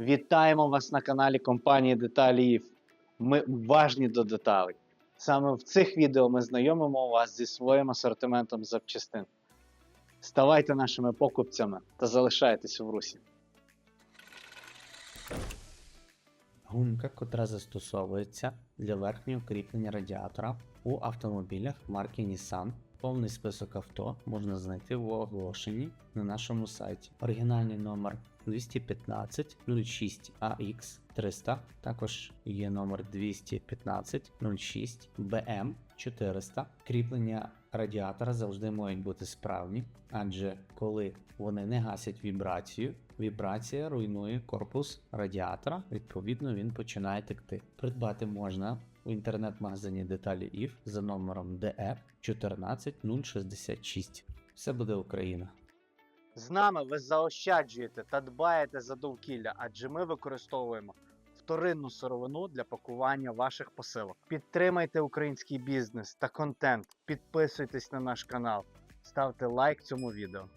Вітаємо вас на каналі компанії Деталі Ми уважні до деталей. Саме в цих відео ми знайомимо вас зі своїм асортиментом запчастин. Ставайте нашими покупцями та залишайтесь в русі. Гумка, котра застосовується для верхнього кріплення радіатора у автомобілях марки Nissan. Повний список авто можна знайти в оголошенні на нашому сайті. Оригінальний номер 215 06 AX 300. Також є номер 215 06 BM 400. Кріплення радіатора завжди мають бути справні, адже коли вони не гасять вібрацію, вібрація руйнує корпус радіатора, відповідно він починає текти. Придбати можна у інтернет-магазині деталі IF за номером DR 14066. Все буде Україна. З нами ви заощаджуєте та дбаєте за довкілля, адже ми використовуємо вторинну сировину для пакування ваших посилок. Підтримайте український бізнес та контент, підписуйтесь на наш канал, ставте лайк цьому відео.